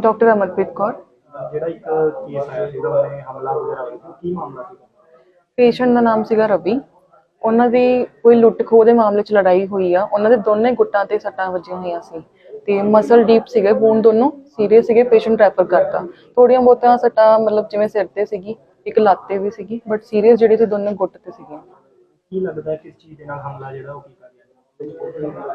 Doctor Amarpreet Kaur. ਜਿਹੜਾ ਇੱਕ case ਆਇਆ ਸੀਗਾ ਉਹਨੇ ਹਮਲਾ ਵਗੈਰਾ ਕੀਤਾ ਕੀ ਮਾਮਲਾ ਸੀ? ਪੇਸ਼ੈਂਟ ਦਾ ਨਾਮ ਸੀਗਾ ਰਵੀ। ਉਹਨਾਂ ਦੀ ਕੋਈ ਲੁੱਟ ਖੋਹ ਦੇ ਮਾਮਲੇ 'ਚ ਲੜਾਈ ਹੋਈ ਆ। ਉਹਨਾਂ ਦੇ ਦੋਨੇ ਗੁੱਟਾਂ ਤੇ ਸੱਟਾਂ ਵੱਜੀਆਂ ਹੋਈਆਂ ਸੀ ਤੇ ਮਸਲ ਡੀਪ ਸੀਗੇ ਬੂਨ ਦੋਨੋਂ ਸੀਰੀਅਸ ਸੀਗੇ ਪੇਸ਼ੈਂਟ ਰੈਫਰ ਕਰਤਾ। ਥੋੜੀਆਂ ਬਹੁਤੀਆਂ ਸੱਟਾਂ ਮਤਲਬ ਜਿਵੇਂ ਸਿਰ ਤੇ ਸੀਗੀ ਇੱਕ ਲੱਤ ਤੇ ਵੀ ਸੀਗੀ ਬਟ ਸੀਰੀਅਸ ਜਿਹੜੀ ਸੀ ਦੋਨੇ ਗੁੱਟ ਤੇ ਸੀਗੀਆਂ। ਕੀ ਲੱਗਦਾ ਹੈ ਕਿਸ ਚੀਜ਼ ਦੇ ਨਾਲ ਹਮਲਾ ਜਿਹੜਾ ਉਹ ਕੀਤਾ ਗਿਆ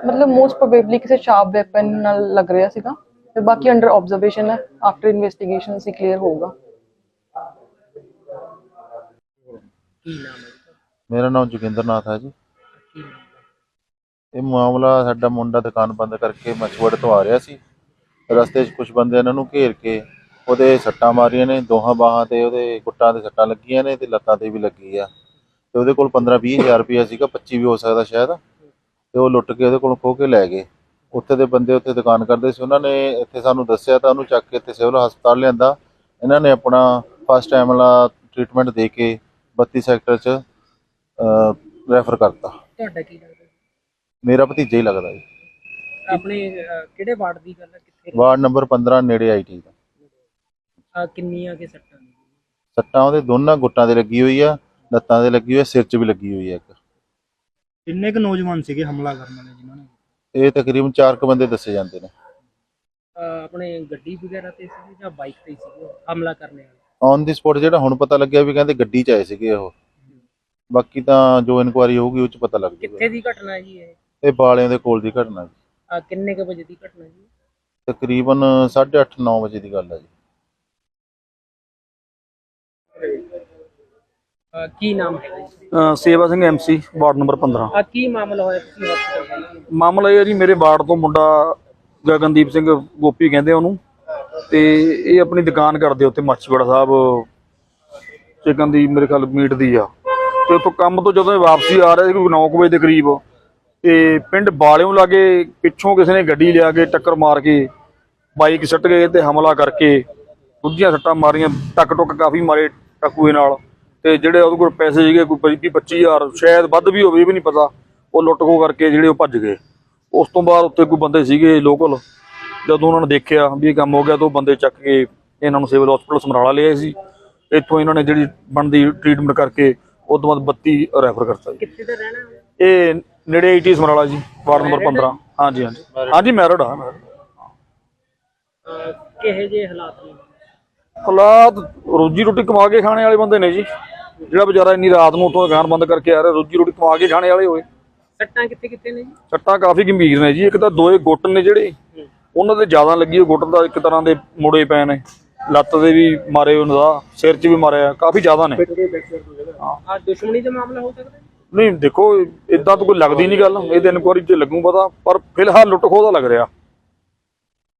ਮਤਲਬ ਮੋਸਟ ਪ੍ਰੋਬੇਬਲੀ ਕਿਸੇ ਸ਼ਾਰਪ ਵੈਪਨ ਨਾਲ ਲੱਗ ਰਿਹਾ ਸੀਗਾ। ਤੇ ਬਾਕੀ ਅੰਡਰ ਆਬਜ਼ਰਵੇਸ਼ਨ ਹੈ ਆਫਟਰ ਇਨਵੈਸਟੀਗੇਸ਼ਨ ਸੀ ਕਲੀਅਰ ਹੋਊਗਾ। ਮੇਰਾ ਨਾਮ ਜੋਗਿੰਦਰ ਨਾਥ ਹੈ ਜੀ। ਇਹ ਮਾਮਲਾ ਸਾਡਾ ਮੁੰਡਾ ਦੁਕਾਨ ਬੰਦ ਕਰਕੇ ਮਛਵੜ ਤੋਂ ਆ ਰਿਹਾ ਸੀ। ਰਸਤੇ 'ਚ ਕੁਝ ਬੰਦੇ ਇਹਨਾਂ ਨੂੰ ਘੇਰ ਕੇ ਉਹਦੇ ਸੱਟਾਂ ਮਾਰੀਆਂ ਨੇ ਦੋਹਾਂ ਬਾਹਾਂ ਤੇ ਉਹਦੇ ਗੁੱਟਾਂ ਤੇ ਸੱਟਾਂ ਲੱਗੀਆਂ ਨੇ ਤੇ ਲੱਤਾਂ ਤੇ ਵੀ ਲੱਗੀ ਆ। ਤੇ ਉਹਦੇ ਕੋਲ 15 ਹਜ਼ਾਰ ਰੁਪਇਆ ਸੀਗਾ 25 ਵੀ ਹੋ ਸਕਦਾ ਸ਼ਾਇਦ। ਤੇ ਉਹ ਲੁੱਟ ਕੇ ਉਹਦੇ ਕੋਲ ਖੋਹ ਕੇ ਲੈ ਗਏ। ਉੱਥੇ ਦੇ ਬੰਦੇ ਉੱਥੇ ਦੁਕਾਨ ਕਰਦੇ ਸੀ। ਉਹਨਾਂ ਨੇ ਇੱਥੇ ਸਾਨੂੰ ਦੱਸਿਆ ਤਾਂ ਉਹਨੂੰ ਚੱਕ ਕੇ ਇੱਥੇ ਸਿਵਲ ਹਸਪਤਾਲ ਲਿਆਂਦਾ। ਇਹਨਾਂ ਨੇ ਆਪਣਾ ਫਸਟ ਟਾਈਮ ਵਾਲਾ ਟ੍ਰੀਟਮੈਂਟ ਦੇ ਕੇ 32 ਸੈਕਟਰ 'ਚ ਰੈਫਰ ਕਰਤਾ। ਤੁਹਾਡਾ ਕੀ ਲੱਗਦਾ? ਮੇਰਾ ਭਤੀਜਾ ਹੀ ਲੱਗਦਾ ਜੀ। ਆਪਣੇ ਅਹ, ਕਿਹੜੇ ਵਾਰਡ ਦੀ ਗੱਲ ਹੈ? ਕਿੱਥੇ ਵਾਰਡ ਨੰਬਰ 15 ਨੇੜੇ ਆਈਟੀ ਦਾ। ਅਹ, ਕਿੰਨੀਆਂ ਕੇ ਸੱਟਾਂ ਨੇ? ਸੱਟਾਂ ਉਹਦੇ ਦੋਨਾਂ ਗੁੱਟਾਂ ਤੇ ਲੱਗੀ ਹੋਈ ਆ ਲੱਤਾਂ ਤੇ ਲੱਗੀ ਹੋਈ ਆ ਸਿਰ 'ਚ ਵੀ ਲੱਗੀ ਹੋਈ ਆ ਇੱਕ। ਕਿੰਨੇ ਕੁ ਨੌਜਵਾਨ ਸੀਗੇ ਹਮਲਾ ਕਰਨ ਵਾਲੇ? ਇਹ ਤਕਰੀਬਨ 4 ਕੁ ਬੰਦੇ ਦੱਸੇ ਜਾਂਦੇ ਨੇ। ਅਹ, ਆਪਣੇ ਗੱਡੀ ਵਗੈਰਾ ਤੇ ਸੀ ਜਾਂ ਬਾਈਕ ਤੇ ਸੀ ਹਮਲਾ ਕਰਨੇ ਵਾਲੇ। ਔਨ ਦੀ ਸਪੋਟ ਜਿਹੜਾ ਹੁਣ ਪਤਾ ਲੱਗਿਆ ਵੀ ਕਹਿੰਦੇ ਗੱਡੀ 'ਚ ਆਏ ਸੀਗੇ ਉਹ। ਬਾਕੀ ਤਾਂ ਜੋ ਇਨਕੁਆਰੀ ਹੋਊਗੀ ਉਹ 'ਚ ਪਤਾ ਲੱਗ ਕਿੱਥੇ ਜਾਊਗਾ ਦੀ ਘਟਨਾ ਜੀ ਇਹ? ਇਹ ਬਾਲਿਆਂ ਦੇ ਕੋਲ ਦੀ ਘਟਨਾ ਜੀ। ਅਹ, ਕਿੰਨੇ ਕੁ ਵਜੇ ਦੀ ਘਟਨਾ ਜੀ? ਤਕਰੀਬਨ 8:30 9 ਵਜੇ ਦੀ ਗੱਲ ਹੈ ਜੀ। ਅਹ, ਕੀ ਨਾਮ ਹੈਗਾ ਜੀ ਸੇਵਾ ਸਿੰਘ ਐਮਸੀ ਵਾਰਡ ਨੰਬਰ 15 ਆ ਕੀ ਮਾਮਲਾ ਹੋਇਆ ਤੁਸੀਂ ਹਸਪਤਾਲ ਮਾਮਲਾ ਇਹ ਹੈ ਜੀ ਮੇਰੇ ਵਾਰਡ ਤੋਂ ਮੁੰਡਾ ਗਗਨਦੀਪ ਸਿੰਘ ਗੋਪੀ ਕਹਿੰਦੇ ਉਹਨੂੰ। ਤੇ ਇਹ ਆਪਣੀ ਦੁਕਾਨ ਕਰਦੇ ਉੱਥੇ ਮੱਛੀਵਾੜਾ ਸਾਹਿਬ ਚਿਕਨ ਦੀ ਮੇਰੇ ਖਿਆਲ ਮੀਟ ਦੀ ਆ। ਤੇ ਉੱਥੋਂ ਕੰਮ ਤੋਂ ਜਦੋਂ ਇਹ ਵਾਪਸੀ ਆ ਰਿਹਾ ਸੀ ਕੋਈ 9 ਵਜੇ ਦੇ ਕਰੀਬ ਤੇ ਪਿੰਡ ਬਾਲਿਓਂ ਲਾਗੇ ਪਿੱਛੋਂ ਕਿਸੇ ਨੇ ਗੱਡੀ ਲਿਆ ਕੇ ਟੱਕਰ ਮਾਰ ਕੇ ਬਾਈਕ ਸੱਟ ਗਏ ਤੇ ਹਮਲਾ ਕਰਕੇ ਦੂਜੀਆਂ ਸੱਟਾਂ ਮਾਰੀਆਂ ਟੱਕ ਟੁੱਕ ਕਾਫੀ ਮਾਰੇ ਟਕੂਏ ਨਾਲ। ਤੇ ਜਿਹੜੇ ਉਹਦੇ ਕੋਲ ਪੈਸੇ ਸੀਗੇ ਕੋਈ 25 25000 ਸ਼ਾਇਦ ਵੱਧ ਵੀ ਹੋਵੇ ਇਹ ਵੀ ਨਹੀਂ ਪਤਾ। ਉਹ ਲੁੱਟ ਖੋ ਕਰਕੇ ਜਿਹੜੇ ਉਹ ਭੱਜ ਗਏ। ਉਸ ਤੋਂ ਬਾਅਦ ਉੱਤੇ ਕੋਈ ਬੰਦੇ ਸੀਗੇ ਲੋਕਲ ਜਦੋਂ ਉਹਨਾਂ ਨੇ ਦੇਖਿਆ ਵੀ ਇਹ ਕੰਮ ਹੋ ਗਿਆ ਤਾਂ ਉਹ ਬੰਦੇ ਚੱਕ ਕੇ ਇਹਨਾਂ ਨੂੰ ਸਿਵਲ ਹਸਪੀਟਲ ਸਮਰਾਲਾ ਲਿਆਏ ਸੀ। ਇੱਥੋਂ ਇਹਨਾਂ ਨੇ ਜਿਹੜੀ ਬਣਦੀ ਟ੍ਰੀਟਮੈਂਟ ਕਰਕੇ ਉਸ ਤੋਂ ਬਾਅਦ 32 ਰੈਫਰ ਕਰਤਾ ਜੀ। ਕਿੱਥੇ ਦਾ ਰਹਿਣਾ? ਇਹ ਨੇੜੇ ਆਈਟੀ ਸਮਰਾਲਾ ਜੀ ਵਾਰਡ ਨੰਬਰ 15 ਹਾਂਜੀ ਹਾਂਜੀ। ਹਾਂਜੀ ਮੈਰਿਡ ਆ ਕਿਹੇ ਜੇ ਹਾਲਾਤ ਨੇ? ਹਾਲਾਤ ਰੋਜੀ ਰੋਟੀ ਕਮਾ ਕੇ ਖਾਣੇ ਵਾਲੇ ਬੰਦੇ ਨੇ ਜੀ। ਜਿਹੜਾ ਵਿਚਾਰਾ ਇੰਨੀ ਰਾਤ ਨੂੰ ਉੱਥੋਂ ਦੁਕਾਨ ਬੰਦ ਕਰਕੇ ਆ ਰਿਹਾ ਰੋਜੀ ਰੋਟੀ ਕਮਾ ਕੇ ਖਾਣੇ ਵਾਲੇ ਹੋਏ। ਸੱਟਾਂ ਕਿੱਥੇ ਕਿੱਥੇ ਨੇ ਜੀ? ਸੱਟਾਂ ਕਾਫੀ ਗੰਭੀਰ ਨੇ ਜੀ। ਇੱਕ ਤਾਂ ਦੋਏ ਗੁੱਟ ਨੇ ਜਿਹੜੇ ਉਹਨਾਂ ਦੇ ਜ਼ਿਆਦਾ ਲੱਗੀ ਹੋਈ ਗੁੱਟ ਦਾ ਇੱਕ ਤਰ੍ਹਾਂ ਦੇ ਮੁੜੇ ਪਏ ਨੇ। ਲੱਤ ਦੇ ਵੀ ਮਾਰੇ ਉਹਨਾਂ ਦਾ ਸਿਰ 'ਚ ਵੀ ਮਾਰਿਆ ਕਾਫੀ ਜ਼ਿਆਦਾ ਨੇ। ਆ ਦੁਸ਼ਮਣੀ ਦਾ ਮਾਮਲਾ ਹੋ ਸਕਦਾ ਹੈ? ਨਹੀਂ ਦੇਖੋ ਇਦਾਂ ਤਾਂ ਕੋਈ ਲੱਗਦੀ ਨਹੀਂ ਗੱਲ। ਇਹਦੇ ਇਨਕੁਆਰੀ 'ਚ ਲੱਗੂ ਪਤਾ ਪਰ ਫਿਲਹਾਲ ਲੁੱਟ ਖੋਹ ਦਾ ਲੱਗ ਰਿਹਾ।